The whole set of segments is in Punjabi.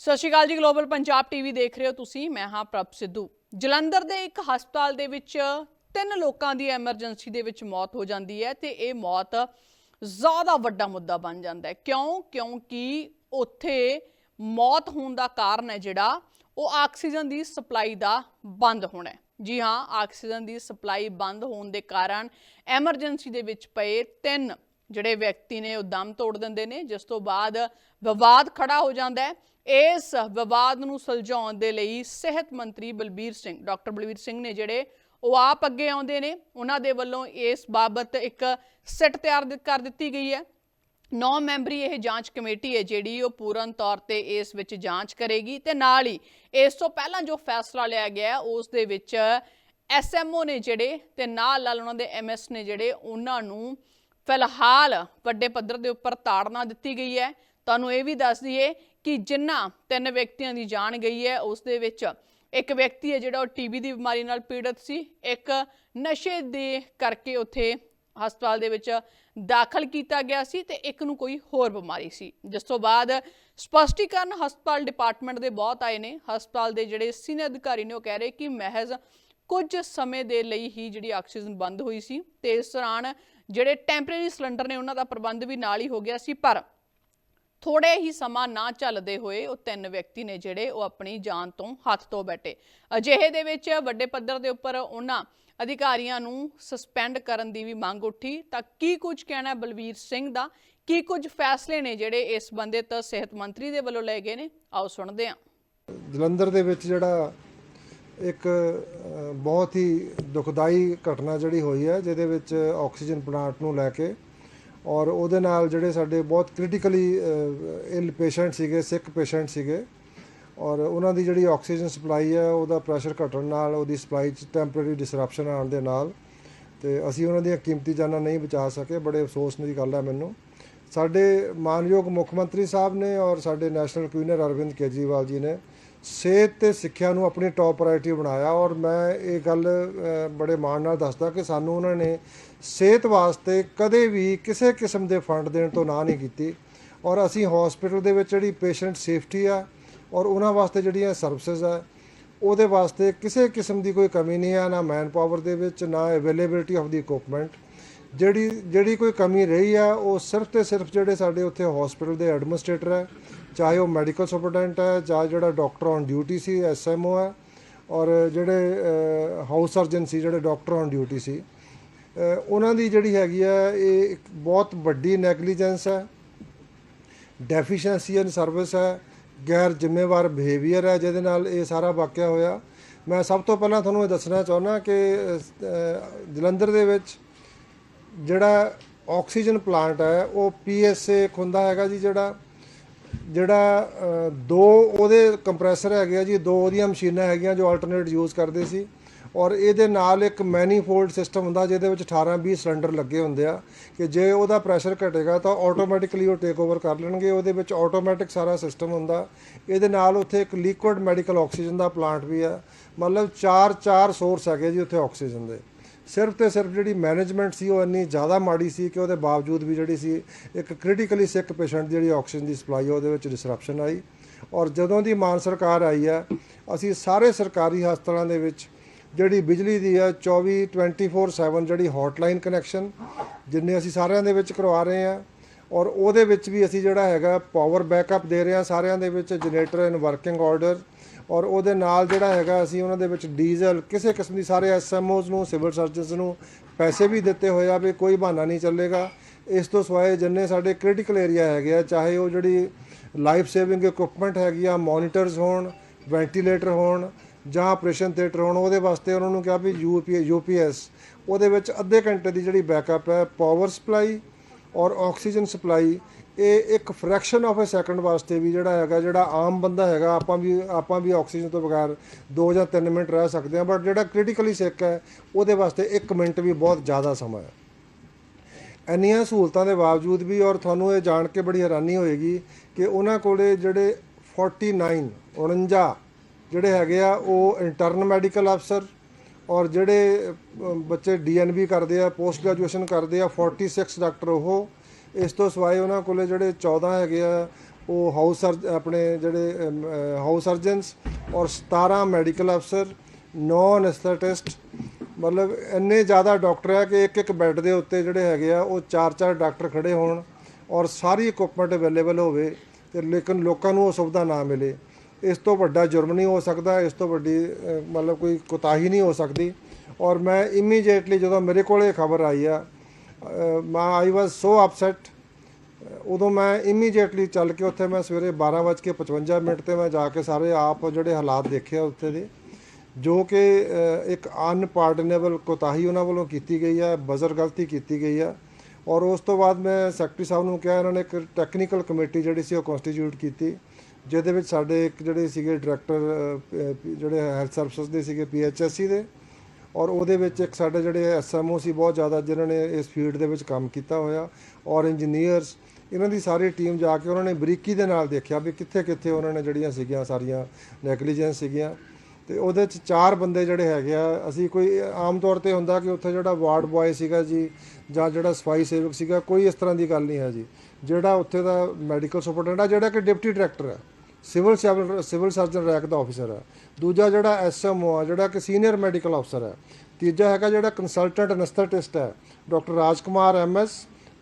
ਸਤਿ ਸ਼੍ਰੀ ਅਕਾਲ ਜੀ ਗਲੋਬਲ ਪੰਜਾਬ ਟੀਵੀ ਦੇਖ ਰਹੇ ਹੋ ਤੁਸੀਂ, ਮੈਂ ਹਾਂ ਪ੍ਰਭ ਸਿੱਧੂ। ਜਲੰਧਰ ਦੇ ਇੱਕ ਹਸਪਤਾਲ ਦੇ ਵਿੱਚ ਤਿੰਨ ਲੋਕਾਂ ਦੀ ਐਮਰਜੈਂਸੀ ਦੇ ਵਿੱਚ ਮੌਤ ਹੋ ਜਾਂਦੀ ਹੈ ਤੇ ਇਹ ਮੌਤ ਜ਼ਿਆਦਾ ਵੱਡਾ ਮੁੱਦਾ ਬਣ ਜਾਂਦਾ ਹੈ। ਕਿਉਂ? ਕਿਉਂਕਿ ਉੱਥੇ ਮੌਤ ਹੋਣ ਦਾ ਕਾਰਨ ਹੈ ਜਿਹੜਾ, ਉਹ ਆਕਸੀਜਨ ਦੀ ਸਪਲਾਈ ਦਾ ਬੰਦ ਹੋਣਾ ਹੈ। ਜੀ ਹਾਂ, ਆਕਸੀਜਨ ਦੀ ਸਪਲਾਈ ਬੰਦ ਹੋਣ ਦੇ ਕਾਰਨ ਐਮਰਜੈਂਸੀ ਦੇ ਵਿੱਚ ਪਏ ਤਿੰਨ ਜਿਹੜੇ ਵਿਅਕਤੀ ਨੇ ਉਹ ਦਮ ਤੋੜ ਦਿੰਦੇ ਨੇ, ਜਿਸ ਤੋਂ ਬਾਅਦ ਵਿਵਾਦ ਖੜਾ ਹੋ ਜਾਂਦਾ ਹੈ। ਇਸ ਵਿਵਾਦ ਨੂੰ ਸੁਲਝਾਉਣ ਦੇ ਲਈ ਸਿਹਤ ਮੰਤਰੀ ਬਲਬੀਰ ਸਿੰਘ, ਡਾਕਟਰ ਬਲਬੀਰ ਸਿੰਘ ਨੇ ਜਿਹੜੇ ਉਹ ਆਪ ਅੱਗੇ ਆਉਂਦੇ ਨੇ, ਉਹਨਾਂ ਦੇ ਵੱਲੋਂ ਇਸ ਬਾਬਤ ਇੱਕ ਸਿੱਟ ਤਿਆਰ ਕਰ ਦਿੱਤੀ ਗਈ ਹੈ। ਨੌ ਮੈਂਬਰੀ ਇਹ ਜਾਂਚ ਕਮੇਟੀ ਹੈ, ਜਿਹੜੀ ਉਹ ਪੂਰਨ ਤੌਰ ਤੇ ਇਸ ਵਿੱਚ ਜਾਂਚ ਕਰੇਗੀ ਤੇ ਨਾਲ ਹੀ ਇਸ ਤੋਂ ਪਹਿਲਾਂ ਜੋ ਫੈਸਲਾ ਲਿਆ ਗਿਆ ਉਸ ਦੇ ਵਿੱਚ ਐਸਐਮਓ ਨੇ ਜਿਹੜੇ ਤੇ ਨਾਲ ਨਾਲ ਉਹਨਾਂ ਦੇ ਐਮਐਸ ਨੇ ਜਿਹੜੇ, ਉਹਨਾਂ ਨੂੰ ਫਿਲਹਾਲ ਵੱਡੇ ਪੱਧਰ ਦੇ ਉੱਪਰ ਤਾੜਨਾ ਦਿੱਤੀ ਗਈ ਹੈ। ਤੁਹਾਨੂੰ ਇਹ ਵੀ ਦੱਸ ਦਈਏ ਕਿ ਜਿਨ੍ਹਾਂ ਤਿੰਨ ਵਿਅਕਤੀਆਂ ਦੀ ਜਾਨ ਗਈ ਹੈ, ਉਸ ਦੇ ਵਿੱਚ ਇੱਕ ਵਿਅਕਤੀ ਹੈ ਜਿਹੜਾ ਉਹ ਟੀਬੀ ਦੀ ਬਿਮਾਰੀ ਨਾਲ ਪੀੜਤ ਸੀ। ਇੱਕ ਨਸ਼ੇ ਦੇ ਕਰਕੇ ਉੱਥੇ ਹਸਪਤਾਲ ਦੇ ਵਿੱਚ ਦਾਖਲ ਕੀਤਾ ਗਿਆ ਸੀ ਤੇ ਇੱਕ ਨੂੰ ਕੋਈ ਹੋਰ ਬਿਮਾਰੀ ਸੀ। ਜਿਸ ਤੋਂ ਬਾਅਦ ਸਪਸ਼ਟੀਕਰਨ ਹਸਪਤਾਲ ਡਿਪਾਰਟਮੈਂਟ ਦੇ ਬਹੁਤ ਆਏ ਨੇ। ਹਸਪਤਾਲ ਦੇ ਜਿਹੜੇ ਸੀਨੀਅਰ ਅਧਿਕਾਰੀ ਨੇ ਉਹ ਕਹਿ ਰਹੇ ਕਿ ਮਹਿਜ਼ ਕੁਝ ਸਮੇਂ ਦੇ ਲਈ ਹੀ ਜਿਹੜੀ ਆਕਸੀਜਨ ਬੰਦ ਹੋਈ ਸੀ ਤੇ ਇਸ ਦੌਰਾਨ ਜਿਹੜੇ ਟੈਂਪਰੇਰੀ ਸਿਲੰਡਰ ਨੇ ਉਹਨਾਂ ਦਾ ਪ੍ਰਬੰਧ ਵੀ ਨਾਲ ਹੀ ਹੋ ਗਿਆ ਸੀ, ਪਰ ਥੋੜੇ ਹੀ ਸਮਾਂ ਨਾ ਚੱਲਦੇ ਹੋਏ ਉਹ ਤਿੰਨ ਵਿਅਕਤੀ ਨੇ ਜਿਹੜੇ ਉਹ ਆਪਣੀ ਜਾਨ ਤੋਂ ਹੱਥ ਤੋਂ ਬੈਠੇ। ਅਜਿਹੇ ਦੇ ਵਿੱਚ ਵੱਡੇ ਪੱਧਰ ਦੇ ਉੱਪਰ ਉਹਨਾਂ ਅਧਿਕਾਰੀਆਂ ਨੂੰ ਸਸਪੈਂਡ ਕਰਨ ਦੀ ਵੀ ਮੰਗ ਉੱਠੀ। ਤਾਂ ਕੀ ਕੁਝ ਕਹਿਣਾ ਹੈ ਬਲਵੀਰ ਸਿੰਘ ਦਾ? ਕੀ ਕੁਝ ਫੈਸਲੇ ਨੇ ਜਿਹੜੇ ਇਸ ਸੰਬੰਧਿਤ ਸਿਹਤ ਮੰਤਰੀ ਦੇ ਵੱਲੋਂ ਲਏ ਗਏ ਨੇ? ਆਓ ਸੁਣਦੇ ਹਾਂ। ਜਲੰਧਰ ਦੇ ਵਿੱਚ ਜਿਹੜਾ ਇੱਕ ਬਹੁਤ ਹੀ ਦੁਖਦਾਈ ਘਟਨਾ ਜਿਹੜੀ ਹੋਈ ਹੈ, ਜਿਹਦੇ ਵਿੱਚ ਆਕਸੀਜਨ ਪਲਾਂਟ ਨੂੰ ਲੈ ਕੇ। ਔਰ ਉਹਦੇ ਨਾਲ ਜਿਹੜੇ ਸਾਡੇ ਬਹੁਤ ਕ੍ਰਿਟੀਕਲੀ ਇਲ ਪੇਸ਼ੈਂਟ ਸੀਗੇ ਸਿਕ ਪੇਸ਼ੈਂਟ ਸੀਗੇ। ਔਰ ਉਹਨਾਂ ਦੀ ਜਿਹੜੀ ਆਕਸੀਜਨ ਸਪਲਾਈ ਹੈ, ਉਹਦਾ ਪ੍ਰੈਸ਼ਰ ਘਟਣ ਨਾਲ, ਉਹਦੀ ਸਪਲਾਈ 'ਚ ਟੈਂਪਰੇਰੀ ਡਿਸਰਪਸ਼ਨ ਆਉਣ ਦੇ ਨਾਲ। ਤੇ ਅਸੀਂ ਉਹਨਾਂ ਦੀਆਂ ਕੀਮਤੀ ਜਾਨਾਂ ਨਹੀਂ ਬਚਾ ਸਕੇ, ਬੜੇ ਅਫਸੋਸ ਦੀ ਗੱਲ ਹੈ ਮੈਨੂੰ। ਸਾਡੇ ਮਾਨਯੋਗ ਮੁੱਖ ਮੰਤਰੀ ਸਾਹਿਬ ਨੇ ਔਰ ਸਾਡੇ ਨੈਸ਼ਨਲ ਕਵੀਨਰ ਅਰਵਿੰਦ ਕੇਜਰੀਵਾਲ ਜੀ ਨੇ ਸਿਹਤ ਤੇ ਸਿੱਖਿਆ ਨੂੰ ਆਪਣੀ ਟੌਪ ਪ੍ਰਾਇੋਰਟੀ ਬਣਾਇਆ ਔਰ ਮੈਂ ਇਹ ਗੱਲ ਬੜੇ ਮਾਣ ਨਾਲ ਦੱਸਦਾ ਕਿ ਸਾਨੂੰ ਉਹਨਾਂ ਨੇ ਸਿਹਤ ਵਾਸਤੇ ਕਦੇ ਵੀ ਕਿਸੇ ਕਿਸਮ ਦੇ ਫੰਡ ਦੇਣ ਤੋਂ ਨਾ ਨਹੀਂ ਕੀਤੀ ਔਰ ਅਸੀਂ ਹਸਪੀਟਲ ਦੇ ਵਿੱਚ ਜਿਹੜੀ ਪੇਸ਼ੈਂਟ ਸੇਫਟੀ ਆ ਔਰ ਉਹਨਾਂ ਵਾਸਤੇ ਜਿਹੜੀਆਂ ਸਰਵਿਸਿਜ਼ ਆ, ਉਹਦੇ ਵਾਸਤੇ ਕਿਸੇ ਕਿਸਮ ਦੀ ਕੋਈ ਕਮੀ ਨਹੀਂ ਆ, ਨਾ ਮੈਨ ਪਾਵਰ ਦੇ ਵਿੱਚ, ਨਾ ਅਵੇਲੇਬਿਲਟੀ ਆਫ ਦੀ ਇਕਵਿਪਮੈਂਟ ਜਿਹੜੀ ਜਿਹੜੀ ਕੋਈ ਕਮੀ ਰਹੀ ਆ, ਉਹ ਸਿਰਫ ਤੇ ਸਿਰਫ ਜਿਹੜੇ ਸਾਡੇ ਉੱਥੇ ਹਸਪੀਟਲ ਦੇ ਐਡਮਿਨਿਸਟ੍ਰੇਟਰ ਹੈ ਚਾਹੇ ਉਹ ਮੈਡੀਕਲ ਸੁਪਰਡੈਂਟ ਹੈ ਚਾਹੇ ਜਿਹੜਾ ਡਾਕਟਰ ਔਨ ਡਿਊਟੀ ਸੀ ਐਸਐਮਓ ਹੈ ਔਰ ਜਿਹੜੇ ਹਾਊਸ ਸਰਜਨ ਸੀ, ਜਿਹੜੇ ਡਾਕਟਰ ਔਨ ਡਿਊਟੀ ਸੀ ਉਹਨਾਂ ਦੀ ਜਿਹੜੀ ਹੈਗੀ ਆ, ਇਹ ਇੱਕ ਬਹੁਤ ਵੱਡੀ ਨੈਗਲੀਜੈਂਸ ਹੈ ਡੈਫੀਸ਼ੀਐਂਸੀ ਇਨ ਸਰਵਿਸ ਹੈ ਗੈਰ ਜ਼ਿੰਮੇਵਾਰ ਬਿਹੇਵੀਅਰ ਹੈ ਜਿਹਦੇ ਨਾਲ ਇਹ ਸਾਰਾ ਵਾਕਿਆ ਹੋਇਆ। ਮੈਂ ਸਭ ਤੋਂ ਪਹਿਲਾਂ ਤੁਹਾਨੂੰ ਇਹ ਦੱਸਣਾ ਚਾਹੁੰਦਾ ਕਿ ਜਲੰਧਰ ਦੇ ਵਿੱਚ ਜਿਹੜਾ ਆਕਸੀਜਨ ਪਲਾਂਟ ਹੈ, ਉਹ ਪੀਐਸਏ ਖੁੰਦਾ ਹੈਗਾ ਜੀ ਜਿਹੜਾ ਜਿਹੜਾ ਦੋ ਉਹਦੇ ਕੰਪਰੈਸਰ ਹੈਗੇ ਆ ਜੀ, ਦੋ ਉਹਦੀਆਂ ਮਸ਼ੀਨਾਂ ਹੈਗੀਆਂ ਜੋ ਆਲਟਰਨੇਟ ਯੂਜ਼ ਕਰਦੇ ਸੀ ਔਰ ਇਹਦੇ ਨਾਲ ਇੱਕ ਮੈਨੀਫੋਲਡ ਸਿਸਟਮ ਹੁੰਦਾ ਜਿਹਦੇ ਵਿੱਚ 18 20 ਸਿਲੰਡਰ ਲੱਗੇ ਹੁੰਦੇ ਆ ਕਿ ਜੇ ਉਹਦਾ ਪ੍ਰੈਸ਼ਰ ਘਟੇਗਾ ਤਾਂ ਆਟੋਮੈਟਿਕਲੀ ਉਹ ਟੇਕ ਓਵਰ ਕਰ ਲੈਣਗੇ, ਉਹਦੇ ਵਿੱਚ ਆਟੋਮੈਟਿਕ ਸਾਰਾ ਸਿਸਟਮ ਹੁੰਦਾ। ਇਹਦੇ ਨਾਲ ਉੱਥੇ ਇੱਕ ਲਿਕੁਇਡ ਮੈਡੀਕਲ ਆਕਸੀਜਨ ਦਾ ਪਲਾਂਟ ਵੀ ਆ। ਮਤਲਬ ਚਾਰ ਚਾਰ ਸੋਰਸ ਹੈਗੇ ਜੀ ਉੱਥੇ ਆਕਸੀਜਨ ਦੇ। ਸਿਰਫ ਤੇ ਸਿਰਫ ਜਿਹੜੀ ਮੈਨੇਜਮੈਂਟ ਸੀ, ਉਹ ਇੰਨੀ ਜ਼ਿਆਦਾ ਮਾੜੀ ਸੀ ਕਿ ਉਹਦੇ ਬਾਵਜੂਦ ਵੀ ਜਿਹੜੀ ਸੀ, ਇੱਕ ਕ੍ਰਿਟੀਕਲੀ ਸਿਕ ਪੇਸ਼ੈਂਟ ਦੀ ਜਿਹੜੀ ਆਕਸੀਜਨ ਦੀ ਸਪਲਾਈ ਉਹਦੇ ਵਿੱਚ ਡਿਸਰਪਸ਼ਨ ਆਈ। ਔਰ ਜਦੋਂ ਦੀ ਮਾਨ ਸਰਕਾਰ ਆਈ ਹੈ ਅਸੀਂ ਸਾਰੇ ਸਰਕਾਰੀ ਹਸਪਤਾਲਾਂ ਦੇ ਵਿੱਚ ਜਿਹੜੀ ਬਿਜਲੀ ਦੀ ਆ 24 24/7 ਜਿਹੜੀ ਹੌਟਲਾਈਨ ਕਨੈਕਸ਼ਨ ਜਿੰਨੇ ਅਸੀਂ ਸਾਰਿਆਂ ਦੇ ਵਿੱਚ ਕਰਵਾ ਰਹੇ ਆ, ਔਰ ਉਹਦੇ ਵਿੱਚ ਵੀ ਅਸੀਂ ਜਿਹੜਾ ਹੈਗਾ ਪਾਵਰ ਬੈਕਅਪ ਦੇ ਰਹੇ ਆ, ਸਾਰਿਆਂ ਦੇ ਵਿੱਚ ਜਨਰੇਟਰ ਇਨ ਵਰਕਿੰਗ ਆਰਡਰ ਔਰ ਉਹਦੇ ਨਾਲ ਜਿਹੜਾ ਹੈਗਾ ਅਸੀਂ ਉਹਨਾਂ ਦੇ ਵਿੱਚ ਡੀਜ਼ਲ, ਕਿਸੇ ਕਿਸਮ ਦੀ ਸਾਰੇ ਐਸਐਮਓਜ਼ ਨੂੰ, ਸਿਵਲ ਸਰਜਨਸ ਨੂੰ ਪੈਸੇ ਵੀ ਦਿੱਤੇ ਹੋਏ ਆ ਵੀ ਕੋਈ ਬਹਾਨਾ ਨਹੀਂ ਚੱਲੇਗਾ। ਇਸ ਤੋਂ ਸਿਵਾਏ ਜਿੰਨੇ ਸਾਡੇ ਕ੍ਰਿਟੀਕਲ ਏਰੀਆ ਹੈਗੇ ਆ, ਚਾਹੇ ਉਹ ਜਿਹੜੀ ਲਾਈਫ ਸੇਵਿੰਗ ਇਕਵਿਪਮੈਂਟ ਹੈਗੀ ਆ ਮੋਨੀਟਰਸ ਹੋਣ ਵੈਂਟੀਲੇਟਰ ਹੋਣ ਜਾਂ ਆਪਰੇਸ਼ਨ ਥੀਏਟਰ ਹੋਣ, ਉਹਦੇ ਵਾਸਤੇ ਉਹਨਾਂ ਨੂੰ ਕਿਹਾ ਵੀ ਯੂਪੀ ਯੂਪੀਐਸ ਉਹਦੇ ਵਿੱਚ ਅੱਧੇ ਘੰਟੇ ਦੀ ਜਿਹੜੀ ਬੈਕਅਪ ਹੈ ਪਾਵਰ ਸਪਲਾਈ ਔਰ ਆਕਸੀਜਨ ਸਪਲਾਈ ਇਹ ਇੱਕ ਫ੍ਰੈਕਸ਼ਨ ਆਫ ਅ ਸੈਕਿੰਡ ਵਾਸਤੇ ਵੀ ਜਿਹੜਾ ਹੈਗਾ ਜਿਹੜਾ ਆਮ ਬੰਦਾ ਹੈਗਾ ਆਪਾਂ ਵੀ ਆਪਾਂ ਵੀ ਆਕਸੀਜਨ ਤੋਂ ਬਗੈਰ 2 ਜਾਂ 3 ਮਿੰਟ ਰਹਿ ਸਕਦੇ ਹਾਂ ਬਟ ਜਿਹੜਾ ਕ੍ਰਿਟੀਕਲੀ ਸਿੱਕ ਹੈ ਉਹਦੇ ਵਾਸਤੇ 1 ਮਿੰਟ ਵੀ ਬਹੁਤ ਜ਼ਿਆਦਾ ਸਮਾਂ ਹੈ। ਇੰਨੀਆਂ ਸਹੂਲਤਾਂ ਦੇ ਬਾਵਜੂਦ ਵੀ ਔਰ ਤੁਹਾਨੂੰ ਇਹ ਜਾਣ ਕੇ ਬੜੀ ਹੈਰਾਨੀ ਹੋਏਗੀ ਕਿ ਉਹਨਾਂ ਕੋਲੇ ਜਿਹੜੇ 49 49 ਜਿਹੜੇ ਹੈਗੇ ਆ ਉਹ ਇੰਟਰਨ ਮੈਡੀਕਲ ਅਫਸਰ ਔਰ ਜਿਹੜੇ ਅ, ਬੱਚੇ ਡੀਐਨਬੀ ਕਰਦੇ ਆ ਪੋਸਟ ਗ੍ਰੈਜੂਏਸ਼ਨ ਕਰਦੇ ਆ 46 ਡਾਕਟਰ ਉਹ ਇਸ ਤੋਂ ਸਿਵਾਏ ਉਹਨਾਂ ਕੋਲੇ ਜਿਹੜੇ 14 ਹੈਗੇ ਆ, ਉਹ ਹਾਊਸ ਸਰਜ ਆਪਣੇ ਜਿਹੜੇ ਹਾਊਸ ਸਰਜਨਸ ਔਰ 17 ਮੈਡੀਕਲ ਅਫਸਰ 9 ਐਨਸਥੈਟਿਸਟ ਮਤਲਬ ਇੰਨੇ ਜ਼ਿਆਦਾ ਡਾਕਟਰ ਆ ਕਿ ਇੱਕ ਇੱਕ ਬੈੱਡ ਦੇ ਉੱਤੇ ਜਿਹੜੇ ਹੈਗੇ ਆ, ਉਹ ਚਾਰ ਚਾਰ ਡਾਕਟਰ ਖੜੇ ਹੋਣ ਔਰ ਸਾਰੀ ਇਕਵਿਪਮੈਂਟ ਅਵੇਲੇਬਲ ਹੋਵੇ ਤੇ ਲੇਕਿਨ ਲੋਕਾਂ ਨੂੰ ਉਹ ਸੁਵਿਧਾ ਨਾ ਮਿਲੇ। ਇਸ ਤੋਂ ਵੱਡਾ ਜੁਰਮ ਨਹੀਂ ਹੋ ਸਕਦਾ, ਇਸ ਤੋਂ ਵੱਡੀ ਮਤਲਬ ਕੋਈ ਕੋਤਾਹੀ ਨਹੀਂ ਹੋ ਸਕਦੀ। ਔਰ ਮੈਂ ਇਮੀਡੀਏਟਲੀ ਜਦੋਂ ਮੇਰੇ ਕੋਲ ਇਹ ਖਬਰ ਆਈ ਆ ਮੈਂ ਆਈ ਵਾਸ ਸੋ ਅਪਸੈਟ ਉਦੋਂ ਮੈਂ ਇਮੀਡੀਏਟਲੀ ਚੱਲ ਕੇ ਉੱਥੇ ਮੈਂ ਸਵੇਰੇ 12:55 ਮਿੰਟ ਤੇ ਮੈਂ ਜਾ ਕੇ ਸਾਰੇ ਆਪ ਜਿਹੜੇ ਹਾਲਾਤ ਦੇਖੇ ਆ ਉੱਥੇ ਦੇ, ਜੋ ਕਿ ਇੱਕ ਅਨਪਾਰਡਨੇਬਲ ਕੋਤਾਹੀ ਉਹਨਾਂ ਵੱਲੋਂ ਕੀਤੀ ਗਈ ਹੈ ਬਜ਼ਰ ਗਲਤੀ ਕੀਤੀ ਗਈ ਹੈ ਔਰ ਉਸ ਤੋਂ ਬਾਅਦ ਮੈਂ ਸੈਕਟਰੀ ਸਾਹਿਬ ਨੂੰ ਕਿਹਾ, ਇਹਨਾਂ ਨੇ ਇੱਕ ਟੈਕਨੀਕਲ ਕਮੇਟੀ ਜਿਹੜੀ ਸੀ ਉਹ ਕਨਸਟੀਟਿਊਟ ਕੀਤੀ, ਜਿਹਦੇ ਵਿੱਚ ਸਾਡੇ ਇੱਕ ਜਿਹੜੇ ਸੀਗੇ ਡਾਇਰੈਕਟਰ ਜਿਹੜੇ ਹੈਲਥ ਸਰਵਿਸਿਜ਼ ਦੇ ਸੀਗੇ ਪੀਐਚਐਸਸੀ ਦੇ। ਔਰ ਉਹਦੇ ਵਿੱਚ ਇੱਕ ਸਾਡੇ ਜਿਹੜੇ ਐਸਐਮਓ ਸੀ ਬਹੁਤ ਜ਼ਿਆਦਾ, ਜਿਨ੍ਹਾਂ ਨੇ ਇਸ ਫੀਲਡ ਦੇ ਵਿੱਚ ਕੰਮ ਕੀਤਾ ਹੋਇਆ, ਔਰ ਇੰਜੀਨੀਅਰਸ, ਇਹਨਾਂ ਦੀ ਸਾਰੀ ਟੀਮ ਜਾ ਕੇ ਉਹਨਾਂ ਨੇ ਬਰੀਕੀ ਦੇ ਨਾਲ ਦੇਖਿਆ ਵੀ ਕਿੱਥੇ ਕਿੱਥੇ ਉਹਨਾਂ ਨੇ ਜਿਹੜੀਆਂ ਸੀਗੀਆਂ, ਸਾਰੀਆਂ ਨੈਗਲੀਜੈਂਸ ਸੀਗੀਆਂ। ਤੇ ਉਹਦੇ ਚ ਚਾਰ ਬੰਦੇ ਜਿਹੜੇ ਹੈਗੇ ਆ, ਅਸੀਂ ਕੋਈ ਆਮ ਤੌਰ ਤੇ ਹੁੰਦਾ ਕਿ ਉੱਥੇ ਜਿਹੜਾ ਵਾਰਡ ਬॉय ਸੀਗਾ ਜੀ, ਜਾਂ ਜਿਹੜਾ ਸਫ਼ਾਈ ਸੇਵਕ ਸੀਗਾ, ਕੋਈ ਇਸ ਤਰ੍ਹਾਂ ਦੀ ਗੱਲ ਨਹੀਂ ਹੈ ਜੀ। ਜਿਹੜਾ ਉੱਥੇ ਦਾ ਮੈਡੀਕਲ ਸੁਪਰਡੈਂਟ ਆ, ਜਿਹੜਾ ਕਿ ਡਿਪਟੀ ਡਾਇਰੈਕਟਰ ਹੈ civil civil civil surgeon rank ਦਾ ਆਫੀਸਰ ਹੈ। ਦੂਜਾ ਜਿਹੜਾ ਐਸਐਮਓ ਆ, ਜਿਹੜਾ ਕਿ ਸੀਨੀਅਰ ਮੈਡੀਕਲ ਅਫਸਰ ਹੈ। ਤੀਜਾ ਹੈਗਾ ਜਿਹੜਾ ਕੰਸਲਟੈਂਟ ਅਨਸਥੈਟਿਸਟ ਹੈ। Doctor Rajkumar MS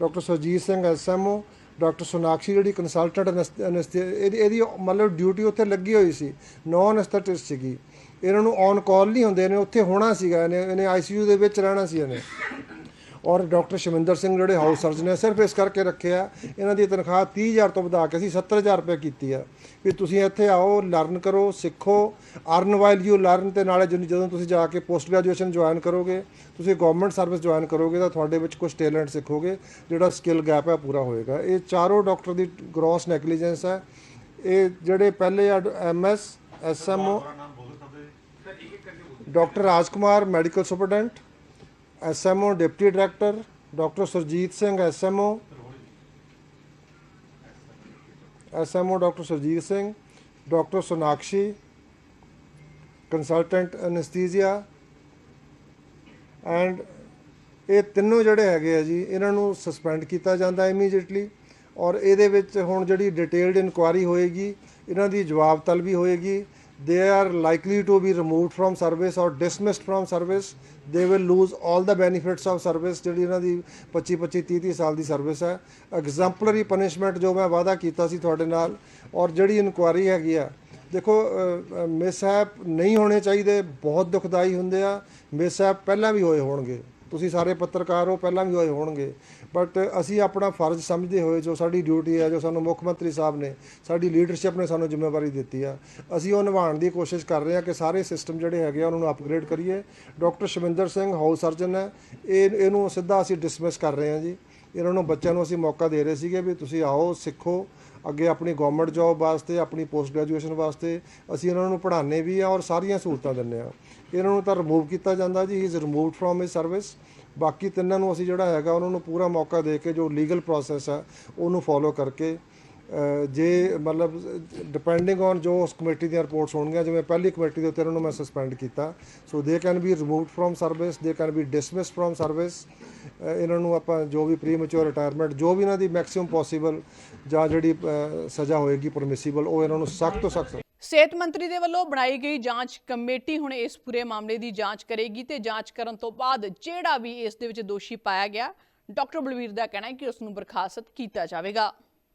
doctor Surjit Singh SMO doctor Sonakshi ਜਿਹੜੀ ਕੰਸਲਟੈਂਟ ਇਹਦੀ ਇਹਦੀ ਮਤਲਬ ਡਿਊਟੀ ਉੱਥੇ ਲੱਗੀ ਹੋਈ ਸੀ। ਨੌਨ ਅਨਸਥੈਟਿਸਟ ਸੀਗੀ। ਇਹਨਾਂ ਨੂੰ ਔਨ ਕਾਲ ਨਹੀਂ ਹੁੰਦੇ ਨੇ ਉੱਥੇ ਹੋਣਾ ਸੀਗਾ, ਇਹਨੇ ਇਹਨੇ ਆਈਸੀਯੂ ਦੇ ਵਿੱਚ ਰਹਿਣਾ ਸੀ ਇਹਨੇ। ਔਰ ਡਾਕਟਰ ਸ਼ਮਿੰਦਰ ਸਿੰਘ ਜਿਹੜੇ ਹਾਊਸ ਸਰਜਨ ਨੇ ਸਿਰਫ ਇਸ ਕਰਕੇ ਰੱਖਿਆ ਇਹਨਾਂ ਦੀ ਤਨਖਾਹ 30000 ਤੋਂ ਵਧਾ ਕੇ ਅਸੀਂ 70000 ਰੁਪਏ ਕੀਤੀ ਆ। ਵੀ ਤੁਸੀਂ ਇੱਥੇ ਆਓ ਲਰਨ ਕਰੋ ਸਿੱਖੋ ਅਰਨ ਵਾਈਲ ਯੂ ਲਰਨ ਤੇ ਨਾਲੇ ਜਦੋਂ ਜਦੋਂ ਤੁਸੀਂ ਜਾ ਕੇ ਪੋਸਟ ਗ੍ਰੈਜੂਏਸ਼ਨ ਜੁਆਇਨ ਕਰੋਗੇ ਤੁਸੀਂ ਗਵਰਨਮੈਂਟ ਸਰਵਿਸ ਜੁਆਇਨ ਕਰੋਗੇ ਤਾਂ ਤੁਹਾਡੇ ਵਿੱਚ ਕੁਝ ਟੈਲੈਂਟ ਸਿੱਖੋਗੇ ਜਿਹੜਾ ਸਕਿੱਲ ਗੈਪ ਹੈ ਪੂਰਾ ਹੋਏਗਾ। ਇਹ ਚਾਰੋਂ ਡਾਕਟਰ ਦੀ ਗ੍ਰੋਸ ਨੈਗਲੀਜੈਂਸ ਹੈ। ਇਹ ਜਿਹੜੇ ਪਹਿਲੇ MS SMO doctor Rajkumar medical superintendent SMO, deputy director, doctor Surjit Singh SMO. SMO, doctor Surjit Singh, doctor Sonakshi consultant anaesthesia and ਇਹ ਤਿੰਨੋਂ ਜਿਹੜੇ ਹੈਗੇ ਆ ਜੀ, ਇਹਨਾਂ ਨੂੰ ਸਸਪੈਂਡ ਕੀਤਾ ਜਾਂਦਾ ਇਮੀਡੀਏਟਲੀ ਔਰ ਇਹਦੇ ਵਿੱਚ ਹੁਣ ਜਿਹੜੀ ਡਿਟੇਲਡ ਇਨਕੁਆਰੀ ਹੋਏਗੀ, ਇਹਨਾਂ ਦੀ ਜਵਾਬ ਤਲਬੀ ਹੋਏਗੀ they are likely to be removed from service or dismissed from service they will lose all the benefits of service ਜਿਹੜੀ ਇਹਨਾਂ ਦੀ 25 25 30 30 ਸਾਲ ਦੀ ਸਰਵਿਸ ਹੈ। ਐਗਜ਼ੈਂਪਲਰੀ ਪਨਿਸ਼ਮੈਂਟ ਜੋ ਮੈਂ ਵਾਅਦਾ ਕੀਤਾ ਸੀ ਤੁਹਾਡੇ ਨਾਲ ਔਰ ਜਿਹੜੀ ਇਨਕੁਆਰੀ ਹੈਗੀ ਆ। ਦੇਖੋ ਮਿਸਹੈਪ ਨਹੀਂ ਹੋਣੇ ਚਾਹੀਦੇ, ਬਹੁਤ ਦੁਖਦਾਈ ਹੁੰਦੇ ਆ। ਮਿਸਹੈਪ ਪਹਿਲਾਂ ਵੀ ਹੋਏ ਹੋਣਗੇ। ਤੁਸੀਂ ਸਾਰੇ ਪੱਤਰਕਾਰ ਹੋ, ਪਹਿਲਾਂ ਵੀ ਹੋਏ ਹੋਣਗੇ। ਬਟ ਅਸੀਂ ਆਪਣਾ ਫਰਜ਼ ਸਮਝਦੇ ਹੋਏ ਜੋ ਸਾਡੀ ਡਿਊਟੀ ਹੈ, ਜੋ ਸਾਨੂੰ ਮੁੱਖ ਮੰਤਰੀ ਸਾਹਿਬ ਨੇ, ਸਾਡੀ ਲੀਡਰਸ਼ਿਪ ਨੇ ਸਾਨੂੰ ਜ਼ਿੰਮੇਵਾਰੀ ਦਿੱਤੀ ਆ। ਅਸੀਂ ਉਹ ਨਿਭਾਉਣ ਦੀ ਕੋਸ਼ਿਸ਼ ਕਰ ਰਹੇ ਹਾਂ ਕਿ ਸਾਰੇ ਸਿਸਟਮ ਜਿਹੜੇ ਹੈਗੇ ਆ, ਉਹਨਾਂ ਨੂੰ ਅਪਗ੍ਰੇਡ ਕਰੀਏ। Doctor Shaminder Singh house surgeon ਹੈ। ਇਹ, ਇਹਨੂੰ ਸਿੱਧਾ ਅਸੀਂ ਡਿਸਮਿਸ ਕਰ ਰਹੇ ਹਾਂ ਜੀ। ਇਹਨਾਂ ਨੂੰ ਬੱਚਿਆਂ ਨੂੰ ਅਸੀਂ ਮੌਕਾ ਦੇ ਰਹੇ ਸੀਗੇ ਵੀ ਤੁਸੀਂ ਆਓ, ਸਿੱਖੋ। ਅੱਗੇ ਆਪਣੀ ਗਵਰਨਮੈਂਟ ਜੌਬ ਵਾਸਤੇ, ਆਪਣੀ ਪੋਸਟ ਗ੍ਰੈਜੂਏਸ਼ਨ ਵਾਸਤੇ ਅਸੀਂ ਇਹਨਾਂ ਨੂੰ ਪੜ੍ਹਾਉਂਦੇ ਵੀ ਆ ਔਰ ਸਾਰੀਆਂ ਸਹੂਲਤਾਂ ਦਿੰਦੇ ਆ। ਇਹਨਾਂ ਨੂੰ ਤਾਂ ਰਿਮੂਵ ਕੀਤਾ ਜਾਂਦਾ ਜੀ he is removed from his service ਬਾਕੀ ਤਿੰਨਾਂ ਨੂੰ ਅਸੀਂ ਜਿਹੜਾ ਹੈਗਾ, ਉਹਨਾਂ ਨੂੰ ਪੂਰਾ ਮੌਕਾ ਦੇ ਕੇ ਜੋ ਲੀਗਲ ਪ੍ਰੋਸੈਸ ਹੈ, ਉਹਨੂੰ ਫੋਲੋ ਕਰਕੇ ਜੇ ਮਤਲਬ ਡਿਪੈਂਡਿੰਗ ਔਨ ਜੋ ਉਸ ਕਮੇਟੀ ਦੀਆਂ ਰਿਪੋਰਟਸ ਹੋਣਗੀਆਂ, ਜਿਵੇਂ ਪਹਿਲੀ ਕਮੇਟੀ ਦੇ ਉੱਤੇ ਉਹਨਾਂ ਨੂੰ ਮੈਂ ਸਸਪੈਂਡ ਕੀਤਾ। So they can be removed from service they can be dismissed from service ਇਹਨਾਂ ਨੂੰ ਆਪਾਂ ਜੋ ਵੀ ਪ੍ਰੀਮੈਚੁਰ ਰਿਟਾਇਰਮੈਂਟ ਜੋ ਵੀ ਇਹਨਾਂ ਦੀ ਮੈਕਸਿਮਮ ਪੋਸੀਬਲ ਜਾਂ ਜਿਹੜੀ ਸਜ਼ਾ ਹੋਏਗੀ ਪਰਮਿਸਿਬਲ ਉਹ ਇਹਨਾਂ ਨੂੰ ਸਖਤ ਤੋਂ ਸਖਤ ਸਿਹਤ ਮੰਤਰੀ ਦੇ ਵੱਲੋਂ ਬਣਾਈ ਗਈ ਜਾਂਚ ਕਮੇਟੀ ਹੁਣ ਇਸ ਪੂਰੇ ਮਾਮਲੇ ਦੀ ਜਾਂਚ ਕਰੇਗੀ ਤੇ ਜਾਂਚ ਕਰਨ ਤੋਂ ਬਾਅਦ ਜਿਹੜਾ ਵੀ ਇਸ ਦੇ ਵਿੱਚ ਦੋਸ਼ੀ ਪਾਇਆ ਗਿਆ, ਡਾਕਟਰ ਬਲਵੀਰ ਦਾ ਕਹਿਣਾ ਹੈ ਕਿ ਉਸ ਨੂੰ ਬਰਖਾਸਤ ਕੀਤਾ ਜਾਵੇਗਾ।